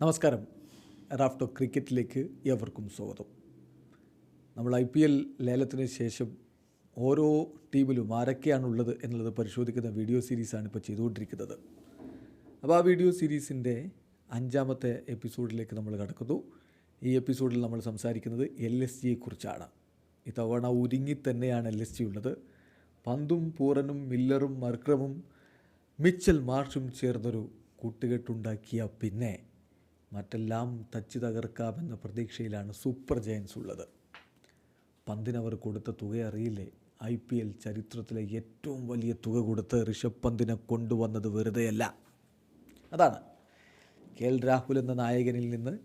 നമസ്കാരം. റാഫ്റ്റോ ക്രിക്കറ്റിലേക്ക് ഏവർക്കും സ്വാഗതം. നമ്മൾ ഐ പി എൽ ലേലത്തിന് ശേഷം ഓരോ ടീമിലും ആരൊക്കെയാണുള്ളത് എന്നുള്ളത് പരിശോധിക്കുന്ന വീഡിയോ സീരീസാണ് ഇപ്പോൾ ചെയ്തുകൊണ്ടിരിക്കുന്നത്. അപ്പോൾ ആ വീഡിയോ സീരീസിന്റെ അഞ്ചാമത്തെ എപ്പിസോഡിലേക്ക് നമ്മൾ കടക്കുന്നു. ഈ എപ്പിസോഡിൽ നമ്മൾ സംസാരിക്കുന്നത് എൽ എസ് ജിയെക്കുറിച്ചാണ്. ഇത്തവണ ഒരുങ്ങി തന്നെയാണ് എൽ എസ് ജി ഉള്ളത് പന്തും പൂരനും മില്ലറും മർക്രമും മിച്ചൽ മാർഷും ചേർന്നൊരു കൂട്ടുകെട്ടുണ്ടാക്കിയ പിന്നെ മറ്റെല്ലാം തച്ചു തകർക്കാമെന്ന പ്രതീക്ഷയിലാണ് സൂപ്പർ ജയൻസ് ഉള്ളത്. പന്തിനവർ കൊടുത്ത തുക അറിയില്ലേ? ഐ പി എൽ ചരിത്രത്തിലെ ഏറ്റവും വലിയ തുക കൊടുത്ത് ഋഷഭ് പന്തിനെ കൊണ്ടുവന്നത് വെറുതെയല്ല. അതാണ്. കെ എൽ രാഹുൽ എന്ന നായകനിൽ നിന്ന്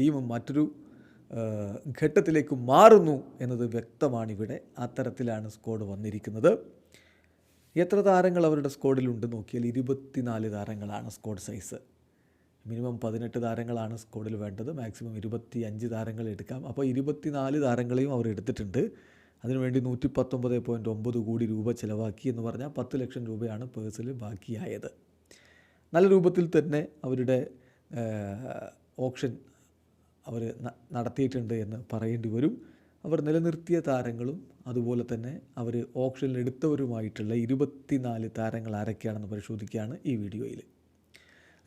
ടീം മറ്റൊരു ഘട്ടത്തിലേക്ക് മാറുന്നു എന്നത് വ്യക്തമാണിവിടെ. അത്തരത്തിലാണ് സ്ക്വാഡ് വന്നിരിക്കുന്നത്. എത്ര താരങ്ങൾ അവരുടെ സ്ക്വാഡിലുണ്ട് നോക്കിയാൽ ഇരുപത്തിനാല് താരങ്ങളാണ് സ്ക്വാഡ് സൈസ്. മിനിമം പതിനെട്ട് താരങ്ങളാണ് സ്ക്വാഡിൽ വേണ്ടത്. മാക്സിമം ഇരുപത്തി അഞ്ച് താരങ്ങൾ എടുക്കാം. അപ്പോൾ ഇരുപത്തിനാല് താരങ്ങളെയും അവർ എടുത്തിട്ടുണ്ട്. അതിനുവേണ്ടി നൂറ്റി പത്തൊമ്പത് പോയിന്റ് ഒമ്പത് കോടി രൂപ ചിലവാക്കി എന്ന് പറഞ്ഞാൽ പത്ത് ലക്ഷം രൂപയാണ് പേഴ്സിൽ ബാക്കിയായത്. നല്ല രൂപത്തിൽ തന്നെ അവരുടെ ഓപ്ഷൻ അവർ നടത്തിയിട്ടുണ്ട് എന്ന് പറയേണ്ടി വരും. അവർ നിലനിർത്തിയ താരങ്ങളും അതുപോലെ തന്നെ അവർ ഓപ്ഷനിൽ എടുത്തവരുമായിട്ടുള്ള ഇരുപത്തിനാല് താരങ്ങൾ ആരൊക്കെയാണെന്ന് പരിശോധിക്കുകയാണ് ഈ വീഡിയോയിൽ.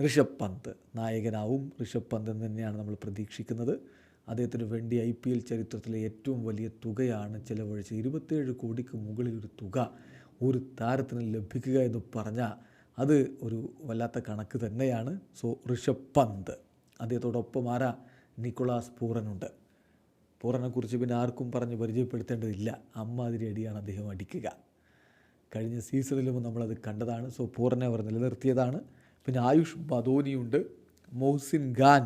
ഋഷഭ് പന്ത്. നായകനാവും ഋഷഭ് പന്ത് എന്ന് തന്നെയാണ് നമ്മൾ പ്രതീക്ഷിക്കുന്നത്. അദ്ദേഹത്തിന് വേണ്ടി ഐ പി എൽ ചരിത്രത്തിലെ ഏറ്റവും വലിയ തുകയാണ് ചിലവഴിച്ച് ഇരുപത്തേഴ് കോടിക്ക് മുകളിൽ ഒരു തുക ഒരു താരത്തിന് ലഭിക്കുക എന്ന് പറഞ്ഞാൽ അത് ഒരു വല്ലാത്ത കണക്ക് തന്നെയാണ്. സോ ഋഷഭ് പന്ത്. അദ്ദേഹത്തോടൊപ്പം ആരാ? നിക്കോളാസ് പൂറനുണ്ട് പൂറനെക്കുറിച്ച് പിന്നെ ആർക്കും പറഞ്ഞ് പരിചയപ്പെടുത്തേണ്ടതില്ല. അമ്മാതിരി അടിയാണ് അദ്ദേഹം അടിക്കുക. കഴിഞ്ഞ സീസണിലും നമ്മളത് കണ്ടതാണ്. സോ പൂറനെ അവർ നിലനിർത്തിയതാണ്. പിന്നെ ആയുഷ് ബദോനിയുണ്ട്. മൊഹ്സിൻ ഖാൻ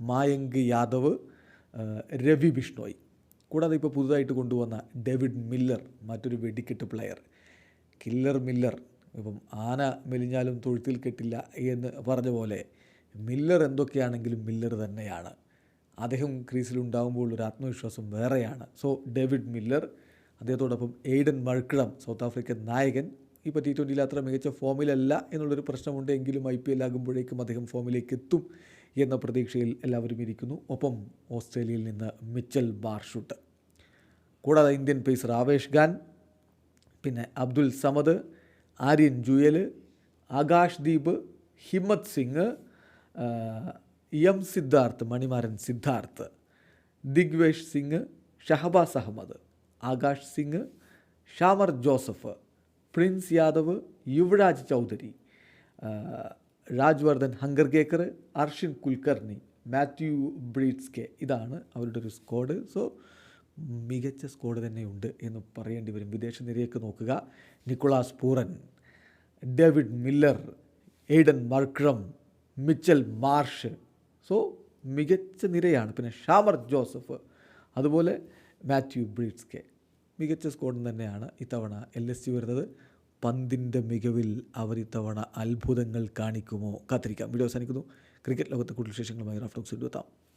മായങ്ക് യാദവ് രവി ബിഷ്ണോയ്. കൂടാതെ ഇപ്പോൾ പുതുതായിട്ട് കൊണ്ടുവന്ന ഡേവിഡ് മില്ലർ മറ്റൊരു വെടിക്കെട്ട് പ്ലെയർ കില്ലർ മില്ലർ ഇപ്പം ആന മെലിഞ്ഞാലും തൊഴുത്തിൽ കെട്ടില്ല എന്ന് പറഞ്ഞ പോലെ മില്ലർ എന്തൊക്കെയാണെങ്കിലും മില്ലർ തന്നെയാണ്. അദ്ദേഹം ക്രീസിലുണ്ടാകുമ്പോൾ ഒരു ആത്മവിശ്വാസം വേറെയാണ്. സോ ഡേവിഡ് മില്ലർ അദ്ദേഹത്തോടൊപ്പം എയ്ഡൻ മഴ്ക്കിളം സൗത്ത് ആഫ്രിക്കൻ നായകൻ ഇപ്പോൾ ടി ട്വന്റിയിൽ അത്ര മികച്ച ഫോമിലല്ല എന്നുള്ളൊരു പ്രശ്നമുണ്ട് എങ്കിലും ഐ പി എൽ ആകുമ്പോഴേക്കും അദ്ദേഹം ഫോമിലേക്ക് എത്തും എന്ന പ്രതീക്ഷയിൽ എല്ലാവരും ഇരിക്കുന്നു. ഒപ്പം ഓസ്ട്രേലിയയിൽ നിന്ന് മിച്ചൽ ബാർഷൂട്ട്. കൂടാതെ ഇന്ത്യൻ പേസർ ആവേഷ് ഖാൻ പിന്നെ Abdul Samad Aryan Juyal Akash Deep Himmat Singh M Siddharth Manimaran Siddharth Digvesh Singh Shahbaz Ahmed Akash Singh Shamar Joseph Prince Yadav Yuvraj Chaudhary Rajvardhan Hangargekar Arshin Kulkarni Matthew Breetzke. ഇതാണ് അവരുടെ ഒരു squad. So മികച്ച squad തന്നെയുണ്ട് എന്ന് പറയേണ്ടി വരും. വിദേശ നിരയൊക്കെ നോക്കുക. Nicholas Pooran David Miller Aiden Markram Mitchell Marsh. So മികച്ച നിരയാണ്. പിന്നെ ഷാമർ ജോസഫ് അതുപോലെ മാത്യു ബ്രീഡ്സ്കെ. മികച്ച സ്കോഡും തന്നെയാണ് ഇത്തവണ എൽ എസ് യു വരുന്നത്. പന്തിന്റെ മികവിൽ അവർ ഇത്തവണ അത്ഭുതങ്ങൾ കാണിക്കുമോ? കാത്തിരിക്കാം. വീഡിയോ അവസാനിക്കുന്നു. ക്രിക്കറ്റ് ലോകത്തെ കൂടുതൽ വിശേഷങ്ങളുമായി റാഫ്റ്റോക്സ് എത്താം.